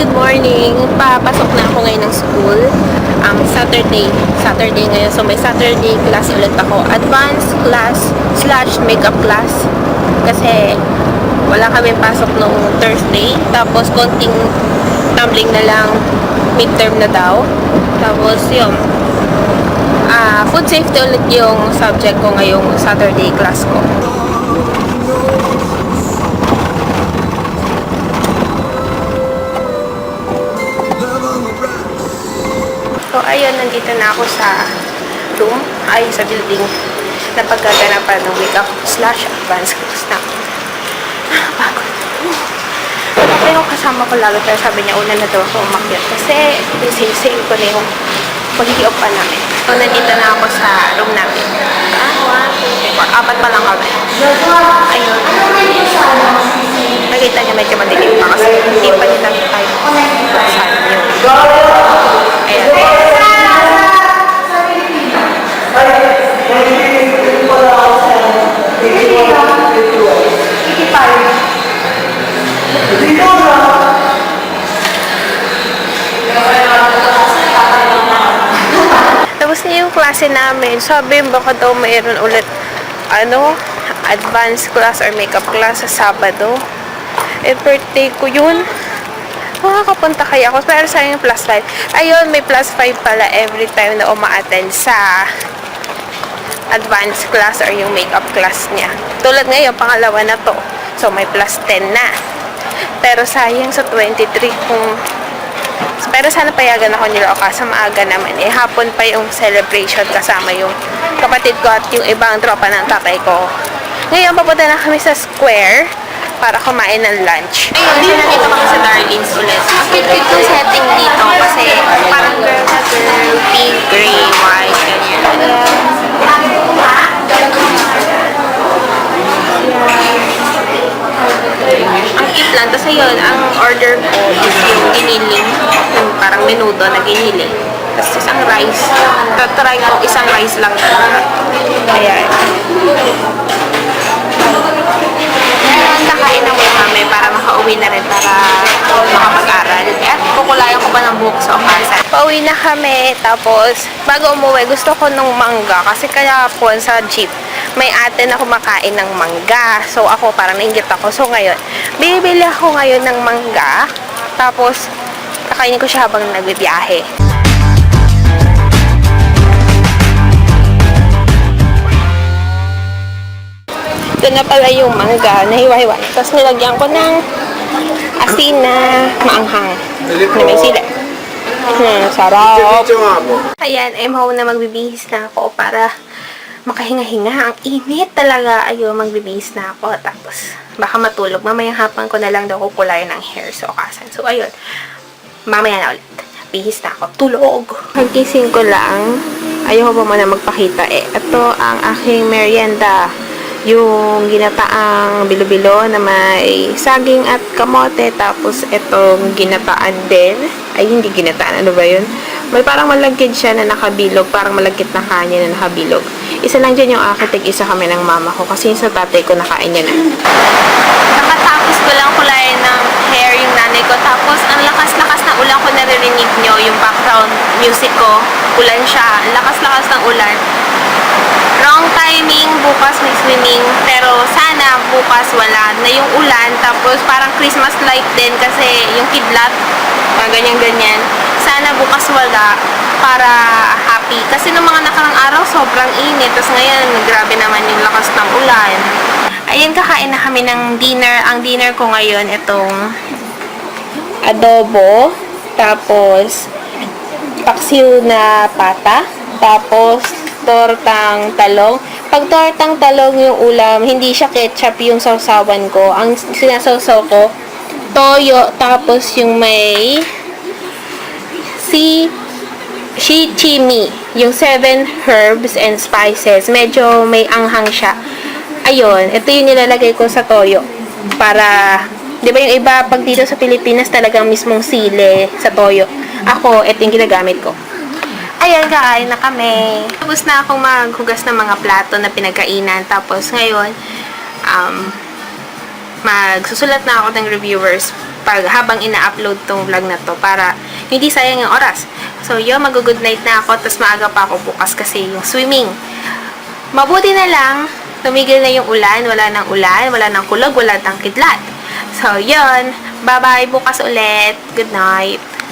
good morning. Papasok na ako ngayon ng school. Um, Saturday. Saturday ngayon. So, may Saturday class ulit ako. Advanced class slash makeup class. Kasi, wala kami pasok nung Thursday. Tapos, konting tumbling na lang. Midterm na daw. Tapos, yun. Ah, food safety ulit yung subject ko ngayong Saturday class ko. Ayun, nandito na ako sa room, ay sa building na paggaganapan ng makeup slash advanced class na. Pagod. Ako yung kasama ko lalo, pero sabi niya, una na daw ako umakyat. Kasi, save-save ko na yung pag-i-op pa namin. So, nandito na ako sa room namin. Ah, one, two, three, four. Apat pa lang kami. Ayun. Nakita niya medyo madilim pa kasi hindi pa nila tayo buksan klase namin. Sabi, baka daw mayroon ulit, ano, advanced class or makeup class sa Sabado. Eh, birthday ko yun. Makakapunta kaya ako. Pero sa yung plus 5. Ayun, may plus 5 pala every time na uma-attend sa advanced class or yung makeup class niya. Tulad ngayon, pangalawa na to. So, may plus 10 na. Pero sayang sa 23 kung pero sana payagan ako nila o kaso maaga naman. Eh, hapon pa yung celebration kasama yung kapatid ko at yung ibang tropa ng tatay ko. Ngayon, papunta na kami sa square para kumain ng lunch. Ayun, nandito kami sa Darlene's ulit. Ang cute-cute yung setting dito kasi parang girl na girl, pink, gray, white, ganyan. Ang cute lang. Tapos ayun, ang order ko is parang menudo na giniling. Tapos isang rice. Tatry ko isang rice lang. Ayan. Kakain na muna kami para makauwi na rin para makapag-aral. At kukulayan ko pa ng buhok sa okasan. Pauwi na kami. Tapos, bago umuwi, gusto ko nung mangga. Kasi kaya po sa jeep, may ate na kumakain ng mangga. So, ako parang nainggit ako. So, ngayon, bibili ako ngayon ng mangga. Tapos, kakainin ko siya habang nagbibiyahe. Ito na pala yung mangga na hiwa-hiwa. Tapos nilagyan ko ng asin na maanghang. Na may sila. Hmm, sarap. Ayan, I'm home na magbibihis na ako para makahinga-hinga. Ang init talaga. Ayun, magbibihis na ako. Tapos, baka matulog. Mamayang hapon ko na lang daw kukulayan ng hair sa okasan. So, ayun. Mamaya na ulit. Bihis na ako. Tulog. Pagkising ko lang, ayoko pa muna magpakita eh. Ito ang aking merienda. Yung ginataang bilo-bilo na may saging at kamote. Tapos itong ginataan din. Ay, hindi ginataan. Ano ba yun? May parang malagkit siya na nakabilog. Parang malagkit na kanya na nakabilog. Isa lang dyan yung akin. Tig-isa kami ng mama ko. Kasi sa tatay ko nakain niya na. Nakatapos ko lang kulayan ng hair yung nanay ko. Tapos, ang lakas-lakas ng ulan ko naririnig nyo. Yung background music ko. Ulan siya. Lakas-lakas ng ulan. Wrong timing, bukas may swimming. Pero sana bukas wala na yung ulan. Tapos parang Christmas light din kasi yung kidlat, ganyan-ganyan. Sana bukas wala para happy. Kasi nung mga nakarang araw, sobrang init. Tapos ngayon, grabe naman yung lakas ng ulan. Ayun, kakain na kami ng dinner. Ang dinner ko ngayon, itong adobo. Tapos, paksiw na pata. Tapos, tortang talong. Pag tortang talong yung ulam, hindi siya ketchup yung sausawan ko. Ang sinasawsaw ko, toyo, tapos yung may si shichimi, yung seven herbs and spices. Medyo may anghang siya. Ayun, ito yung nilalagay ko sa toyo. Para, di ba yung iba, pag dito sa Pilipinas, talagang mismong sile sa toyo. Ako, ito yung ginagamit ko. Ayan, kain na kami. Tapos na akong maghugas ng mga plato na pinagkainan. Tapos ngayon, um, magsusulat na ako ng reviewers pag habang ina-upload tong vlog na to para hindi sayang yung oras. So, yun, mag-good night na ako, tapos maaga pa ako bukas kasi yung swimming. Mabuti na lang, tumigil na yung ulan, wala nang ulan, wala nang kulog, wala nang kidlat. So, yun, bye-bye, bukas ulit. Good night.